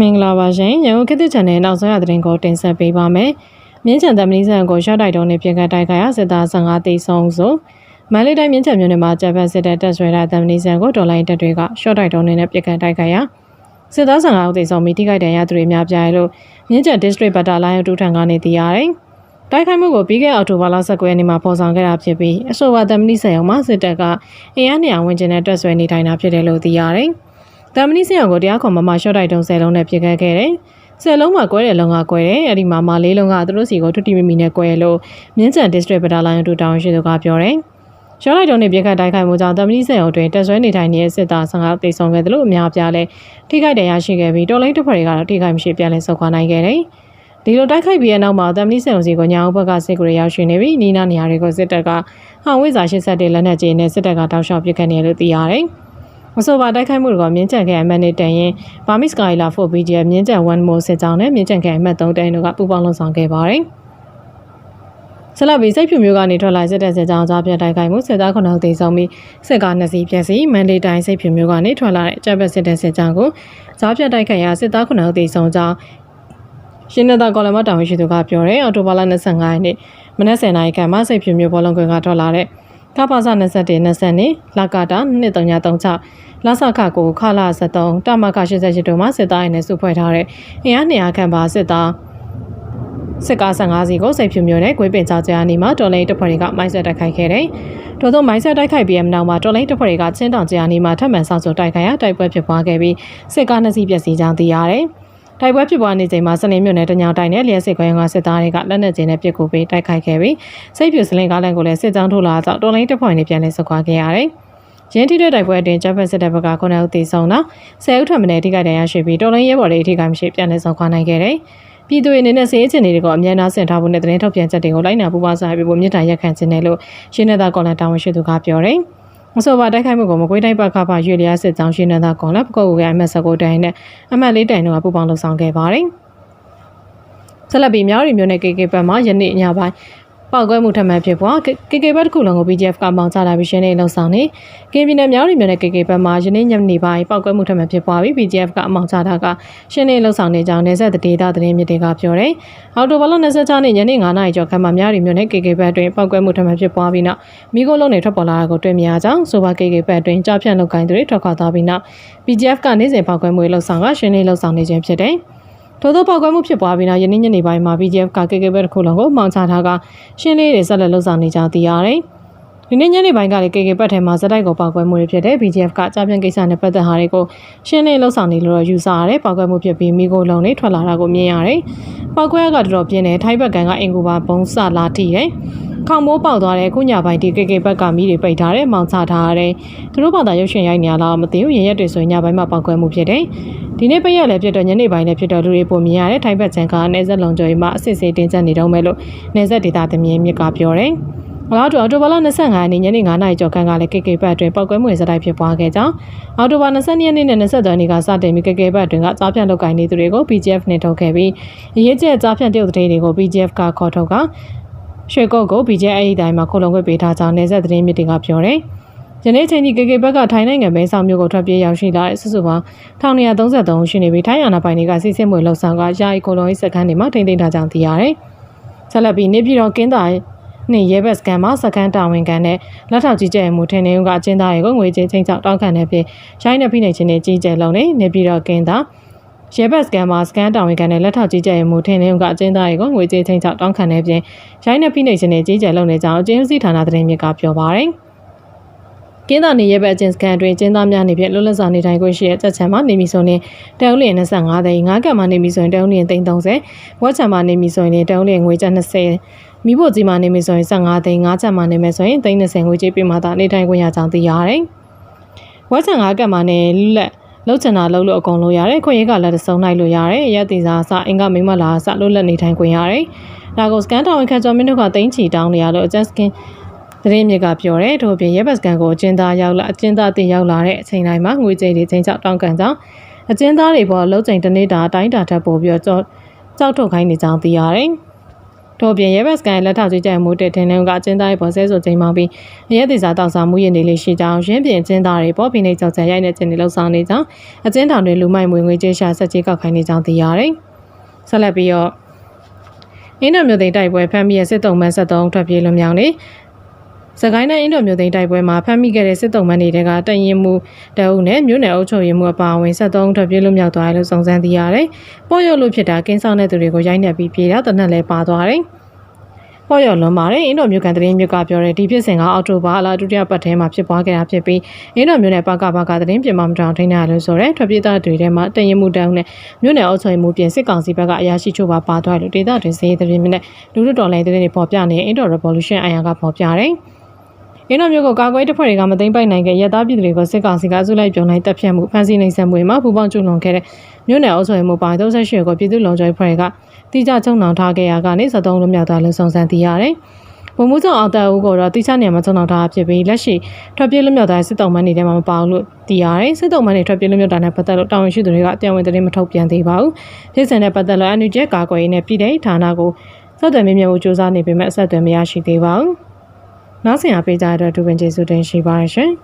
မင်္ဂလာပါရှင်ရန်ကုန်ခေတ်သစ် channel နောက်ဆုံးရသတင်းကိုတင်ဆက်ပေးပါမယ်။မြင်းချံသမနီးဆန်ကိုရှော့တိုက်တုံးနဲ့ပြင်ကတိုက်ခိုက်ရစစ်သား15တိဆုံးဆိုမန္တလေးတိုင်းမြင်းချံမြို့နယ်မှာဂျပန်စစ်တပ်တပ်ဆွဲတဲ့သမနီးဆန်ကိုဒေါ်လာတပ်တွေကရှော့တိုက်တုံးနဲ့ပြင်ကတိုက်ခိုက်ရစစ်သား15ဦးတိဆုံးမိတိခိုက်တန်ရသူတွေများပြားလို့မြင်းချံ district ဘတ်တာလိုင်းအတူထံကနေသိရတယ်။တိုက်ခိုက်မှုကိုပြီးခဲ့အောက်တိုဘာလ19ရက်နေ့မှာပေါ်ဆောင်ခဲ့တာဖြစ်ပြီးအဆိုပါသမနီးဆန်ရုံမှာစစ်တပ်ကအင်အားနေအောင်ဝင်ကျင်တဲ့တပ်ဆွဲနေထိုင်တာဖြစ်တယ်လို့သိရတယ်။ တမနီစင်အောင်ကိုတရားခွန်မမရှော့တိုက်တုံးဆယ်လုံးနဲ့ပြစ်ခတ်ခဲ့တယ်။ဆယ်လုံးမှာကွဲတဲ့လုံးကကွဲတယ်။အဲ့ဒီမှာမလေးလုံးကသူတို့စီကိုထွတ်တီမီမီနဲ့ကွဲလို့မြင်းချန် district ပဒါလိုင်းတူတောင်ရှိသူကပြောတယ်။ရှော့တိုက်တုံးနဲ့ပြစ်ခတ်တိုက်ခိုက်မှုကြောင့်တမနီစင်အောင်တွင်တက်ဆွဲနေထိုင်နေတဲ့စစ်သား15တိတ်ဆုံးခဲ့တယ်လို့အများပြားလဲထိခိုက်တယ်ရရှိခဲ့ပြီးတော်လိုင်းတစ်ဖက်တွေကတော့ထိခိုက်မရှိပြန်လဲဆုတ်ခွာနိုင်ခဲ့တယ်။ဒီလိုတိုက်ခိုက်ပြီးတဲ့နောက်မှာတမနီစင်အောင်စီကိုညာဦးဘက်ကစစ်ကူတွေရောက်ရှိနေပြီးနီးနားနေရာတွေကိုစစ်တပ်ကဟောင်ဝိဇာ87လက်နက်ကြီးနဲ့စစ်တပ်ကတောက်လျှောက်ပစ်ခတ်နေတယ်လို့သိရတယ်။ မဆိုပါတိုက်ခိုက်မှုတွေကမြင်းကြံခရိုင်အမှတ်နဲ့တန်ရင်ဘာမစ်စကာီလာဖို့ BGF မြင်းကြံ1မိုစစ်ကြောင်းနဲ့မြင်းကြံခရိုင်အမှတ်3တန်တို့ကပူးပေါင်းလှုပ်ဆောင်ခဲ့ပါတယ်။ဆလဘီစိတ်ဖြူမျိုးကနေထွက်လာစစ်တဲ့စစ်ကြောင်းကြားပြတိုက်ခိုက်မှုစစ်သားခုနှစ်ဦးသေဆုံးပြီးစစ်ကားနှစ်စီးပြက်စီမန်ဒေးတိုင်းစိတ်ဖြူမျိုးကနေထွက်လာတဲ့အကြပ်ပက်စစ်တဲ့စစ်ကြောင်းကိုကြားပြတိုက်ခိုက်ရာစစ်သားခုနှစ်ဦးသေဆုံးကြောင်းရှင်းနေတာကော်လမတောင်ရှိသူကပြောတယ်အော်တိုဘာလ25ရက်နေ့မနက်10:00နာရီခန့်မှာစိတ်ဖြူမျိုးဘောလုံးကွင်းကထွက်လာတဲ့ ကပ္ပစ21 20နှစ်လာကာတာ2336လာဆခကိုခလာ73တမက88တို့မှစစ်သားရင်းနဲ့စုဖွဲ့ထားတဲ့အင်အား200ခန့်ပါစစ်သားစစ်ကား15စီးကိုစိတ်ဖြူမျိုးနဲ့ဂွေးပင်ချောက်ကြားနေမှာတော်လိန်တပ်ဖွဲ့တွေကမိုင်းဆက်တိုက်ခိုက်ခဲ့တယ်။ထို့သောမိုင်းဆက်တိုက်ခိုက်ပြီးတဲ့နောက်မှာတော်လိန်တပ်ဖွဲ့တွေကချင်းတောင်ကြားနေမှာထပ်မံဆောက်ဆိုတိုက်ခိုက်ရတိုက်ပွဲဖြစ်ပွားခဲ့ပြီးစစ်ကား2စီးပျက်စီးကြောင်းသိရတယ်။ တိုက်ပွဲဖြစ်ပွားနေချိန်မှာစနေမြို့နယ်တညောင်တိုင်းနဲ့လျှက်စစ်ခွဲကစစ်သားတွေကလက်နက်ကျင်းနဲ့ပစ်ကူပေးတိုက်ခိုက်ခဲ့ပြီးစိတ်ပြူစလင်ကားလန်ကိုလည်းစစ်ကြောင်းထိုးလာတော့တော်လိုင်းတပ်ဖွဲ့တွေပြန်လည်ဆုတ်ခွာခဲ့ရတယ်။ရင်းထိတဲ့တိုက်ပွဲအတွင်းဂျပန်စစ်တပ်ဘက်က9ဦးသေဆုံးတာ10ဦးထပ်မံထိခိုက်ဒဏ်ရာရှိပြီးတော်လိုင်းရဲဘော်တွေအထိခိုက်မရှိပြန်လည်ဆုတ်ခွာနိုင်ခဲ့တယ်။ပြည်သူတွေအနေနဲ့စေရေးချင်တွေကိုအမြဲတမ်းဆင်ထားဖို့နဲ့သတင်းထုတ်ပြန်ချက်တွေကိုလိုက်နာပူးပေါင်းဆောင်ရွက်ပေးဖို့မြစ်တာရက်ခံခြင်းနဲ့လို့ရှင်းနေတာကော်လန်တာဝန်ရှိသူကပြောတယ်။ မဆိုပါတိုက်ခိုက်မှုကိုမကွေးတိုင်းပခဖရွေလျားစစ်ကြောင်းရှင်းနေတာကော်လန်ပကောက်ကိုကအမတ်စကိုတိုင်းနဲ့အမတ်လေးတိုင်တို့ကပူးပေါင်းလှုပ်ဆောင်ခဲ့ပါတယ်။ဆက်လက်ပြီးမြောက်ရီမျိုးနဲ့ KK ဘက်မှယနေ့ညပိုင်း ပောက်ကွဲမှုထပ်မံဖြစ်ပွား KK ဘက်တစ်ခုလုံးကို BGF ကမောင်းချလာပြီးရှင်းနေလှုပ်ဆောင်နေကင်းပြည်နယ်မြောက်ရီမျိုးနဲ့ KK ဘက်မှယနေ့ညနေပိုင်းပောက်ကွဲမှုထပ်မံဖြစ်ပွားပြီး BGF ကအမောင်းချတာကရှင်းနေလှုပ်ဆောင်နေကြောင်းနေဆက်ဒေတာသတင်းမြစ်တွေကပြောတယ်။အော်တိုဘလ26နေ့ညနေ9:00နာရီကျော်ခန့်မှာမြောက်ရီမျိုးနဲ့ KK ဘက်အတွင်းပောက်ကွဲမှုထပ်မံဖြစ်ပွားပြီးနောက်မိခိုးလုံးတွေထွက်ပေါ်လာတာကိုတွေ့မြင်ရကြောင်းဆိုပါ KK ဘက်အတွင်းကြားဖြန့်လုပ်ကိုင်းသူတွေထွက်ခွာသွားပြီးနောက် BGF ကနေ့စဉ်ပောက်ကွဲမှုလှုပ်ဆောင်ကရှင်းနေလှုပ်ဆောင်နေခြင်းဖြစ်တယ်။ ထို့သောပောက်ကွဲမှုဖြစ်ပွားပြီးနောက်ယနေ့ညနေပိုင်းမှာ BGF က KK ဘက်တစ်ခုလုံးကိုမှောင်ချထားကရှင်းလေးတွေဆက်လက်လှုပ်ဆောင်နေကြောင်းသိရတယ်။ဒီနေ့ညနေပိုင်းကလည်း KK ဘက်ထဲမှာဇက်တိုက်ကိုပောက်ကွဲမှုတွေဖြစ်တဲ့ BGF ကကြားပြန်ကိစ္စနဲ့ပတ်သက်ဟာတွေကိုရှင်းလင်းလှုပ်ဆောင်နေလို့ယူဆရတယ်။ပောက်ကွဲမှုဖြစ်ပြီးမိခိုးလုံးတွေထွက်လာတာကိုမြင်ရတယ်။ပောက်ကွဲကတော်တော်ပြင်းတယ်ထိုင်းဘက်ကန်ကအင်ကူပါဘုံစလာထိတယ်။ ခေါင်မိုးပေါက်သွားတယ်ခုညပိုင်းဒီ KK ဘက်ကမိတွေပိတ်ထားတယ်မောင်ချထားရတယ်။သူတို့ဘာသာရုပ်ရှင်ရိုက်နေရလားမသိဘူးရင်ရက်တွေဆိုရင်ညပိုင်းမှာပောက်ကွဲမှုဖြစ်တယ်။ဒီနေ့ပိတ်ရက်လည်းဖြစ်တော့ညနေပိုင်းလည်းဖြစ်တော့လူတွေပုံမြင်ရတဲ့ထိုင်းဘက်ချန်ကနေဆက်လုံကျော်ရီမှာအစစ်စေးတင်ဆက်နေတော့မယ်လို့နေဆက်ဒေတာသမင်းမြစ်ကပြောတယ်။အော်တိုအော်တိုဘာလ25ရက်နေ့ညနေ9:00နာရီကျော်ခန့်ကလည်း KK ဘက်အတွင်းပောက်ကွဲမှုစတိုက်ဖြစ်ပွားခဲ့ကြောင်းအော်တိုဘာ22ရက်နေ့နဲ့23ရက်နေ့ကစတင်ပြီး KK ဘက်အတွင်းကကြားဖြန့်လုပ်ကိုင်နေသူတွေကို BGF နဲ့ထုတ်ခဲ့ပြီးအရေးကြီးကြားဖြန့်တရုတ်တဲ့တွေကို BGF ကခေါ်ထုတ်က ရွှေကုတ်ကို BGF အဲ့ဒီတိုင်းမှာခုလုံခွင့်ပေးထားကြောင်းနေဆက်သတင်းမြစ်တွေကပြောတယ်။ယနေ့ချိန်ထိ KK ဘက်ကထိုင်းနိုင်ငံမဲဆောက်မြို့ကိုထွက်ပြေးရောက်ရှိလာတဲ့စုစုပေါင်း1933ရှိနေပြီးထိုင်းအာဏာပိုင်တွေကစစ်စစ်မွေလှုပ်ဆောင်ကယာယီကိုလုံရေးစခန်းတွေမှာထိန်းသိမ်းထားကြောင်းသိရတယ်။ဆက်လက်ပြီးနေပြည်တော်ကင်းသားနှင့်ရဲဘက်စကန်မှာစကန်တာဝန်ခံတဲ့လက်ထောက်ကြီးကျယ်မှုထင်နေဦးကအကျဉ်းသားတွေကိုငွေကြေးချင်းချောက်တောင်းခံတဲ့ဖြစ်ရိုင်းနေဖိနေချင်းတွေကြီးကျယ်လုံးနေနေပြည်တော်ကင်းသား ရဲဘက်စကန်မှာစကန်တာဝန်ခံတဲ့လက်ထောက်ကြီးကျယ်မှုထင်နေဦးကအကျဉ်းသားတွေကိုငွေကြေးချင်းချောက်တောင်းခံတဲ့ပြင်ရိုင်းနေဖိနေချင်းတွေကြီးကျယ်လုံးနေကြောင်းအကျဉ်းဦးစီးဌာနသတင်းမြစ်ကပြောပါရယ်ကင်းသာနေရဲဘက်အကျဉ်းစကန်အတွင်းကျင်းသားများနေဖြင့်လွတ်လပ်စွာနေထိုင်ခွင့်ရှိတဲ့တက်ချံမှာနေမီဆိုရင်တအုပ်လျင်25သိန်းငါးကံမှာနေမီဆိုရင်တအုပ်လျင်330ဝက်ချံမှာနေမီဆိုရင်တအုပ်လျင်ငွေကျပ်20မိဖို့ကြီးမှာနေမီဆိုရင်15သိန်းငါးချံမှာနေမယ်ဆိုရင်330ငွေကြေးပေးမှသာနေထိုင်ခွင့်ရကြောင်းသိရတယ်ဝက်ချံငါးကံမှာနေလွတ် လပ်လောက်ချင်တာလောက်လို့အကုန်လုံးရတယ်ခွင့်ရကလည်းစုံနိုင်လို့ရတယ်ရက်တီစာအစအင်္ဂမိမလာအစလို့လက်နေထိုင်ခွင့်ရတယ်ဒါကိုစကန်တာဝန်ခံကျော်မင်းတို့ကတင်းချီတောင်းနေရလို့ just skin သတင်းမြစ်ကပြောတယ်ထို့ပြင်ရဲဘတ်စကန်ကိုအကျဉ်းသားရောက်လာအကျဉ်းသားတင်ရောက်လာတဲ့အချိန်တိုင်းမှာငွေကြေးတွေချင်းချောက်တောင်းကန်ကြောင်းအကျဉ်းသားတွေပေါ်လှုပ်ချိန်တစ်နေ့တာအတိုင်းတာထပ်ပို့ပြီးတော့ကြောက်ထုတ်ခိုင်းနေကြောင်းသိရတယ် ထို့အပြင်ရဲဘတ်စကန်ရဲ့လက်ထောက်ကြီးကြပ်မှုတဲ့တင်လင်းကအကျဉ်းသားရဲ့ပေါ်ဆဲဆိုချိန်မှပြီးအရက်ဒေစာတောက်စားမှုရည်နေလေးရှိကြောင်းရင်းပြင်အကျဉ်းသားတွေပေါ်ဖိနေကြောက်ကြရိုက်နေခြင်းတွေလှုပ်ဆောင်နေကြောင်းအကျဉ်းထောင်တွေလူမိုက်မွေငွေကြေးရှာဆက်ကြီးကောက်ခိုင်းနေကြောင်းသိရတယ်။ဆက်လက်ပြီးတော့အင်းတော်မျိုးသိန်းတိုက်ပွဲဖမ်းမိရဲ့စစ်တုံးမန်း73ထွက်ပြေးလွန်မြောက်နေ စကိုင်းတိုင်းအင်းတော်မျိုးသိန်းတိုက်ပွဲမှာဖမ်းမိခဲ့တဲ့စစ်တုံးမန်းတွေကတန်ရင်မှုတအုပ်နဲ့မြို့နယ်အုပ်ချုပ်ရေးမှုအပါအဝင်73ထွက်ပြေးလွန်မြောက်သွားတယ်လို့စုံစမ်းသိရတယ်။ပေါ်ရုပ်လို့ဖြစ်တာကင်းဆောင်တဲ့သူတွေကိုရိုက်နှက်ပြီးပြေးတာတနက်လဲပါသွားတယ်။ပေါ်ရုပ်လွန်ပါတယ်အင်းတော်မျိုးကန်တရင်မြစ်ကပြောတဲ့ဒီဖြစ်စဉ်ကအောက်တိုဘာလဒုတိယပတ်ထဲမှာဖြစ်ပွားခဲ့တာဖြစ်ပြီးအင်းတော်မျိုးနယ်ပကပကတရင်ပြင်မမတောင်ထိန်းရတယ်လို့ဆိုရဲထွက်ပြေးသားတွေထဲမှာတန်ရင်မှုတအုပ်နဲ့မြို့နယ်အုပ်ချုပ်ရေးမှုပြင်စစ်ကောင်စီဘက်ကအရာရှိချို့ပါပါသွားတယ်လို့ဒေသတွင်စီးရေးတရင်မြစ်နဲ့လူလူတော်လိုင်းတရင်တွေပေါ်ပြနေအင်းတော် revolution အရာကပေါ်ပြတယ်။ ရင်းတော်မျိုးကိုကာကွယ်တပ်ဖွဲ့တွေကမသိမ်းပိုက်နိုင်ခဲ့ရသားပြည်သူတွေကိုစစ်ကောင်စီကအစုလိုက်ပြုံလိုက်တပ်ဖြတ်မှုဖမ်းဆီးနှိမ်စက်မှုတွေမှာပူပေါင်းကျူးလွန်ခဲ့တဲ့မြို့နယ်အုပ်ချုပ်ရေးမှုပိုင်း38ကိုပြည်သူ့လုံခြုံရေးဖွဲ့ကတိကျချုံနှောင်ထားခဲ့ရကနေ73လွတ်မြောက်သွားလို့စုံစမ်းသိရတယ်။ဗိုလ်မှူးချုပ်အောင်တက်ဦးကတော့တိကျနေမှာချုံနှောင်ထားဖြစ်ပြီးလက်ရှိထွက်ပြေးလွတ်မြောက်သွားတဲ့စစ်တုံးမန်းတွေထဲမှာမပါဘူးလို့သိရတယ်။စစ်တုံးမန်းတွေထွက်ပြေးလွတ်မြောက်တာနဲ့ပတ်သက်လို့တာဝန်ရှိသူတွေကတရားဝင်သတင်းမထုတ်ပြန်သေးပါဘူး။ဖြစ်စဉ်နဲ့ပတ်သက်လို့အန်ယူဂျက်ကာကွယ်ရေးနဲ့ပြည်ထောင်ဌာနကိုဆက်သွယ်မြင်မြမှုစ조사နေပေမဲ့အဆက်အသွယ်မရရှိသေးပါဘူး။ နောက်ဆင်အားပေးကြတဲ့အတွက်ဒုပင်ကျေးဇူးတင်ရှိပါရရှင်။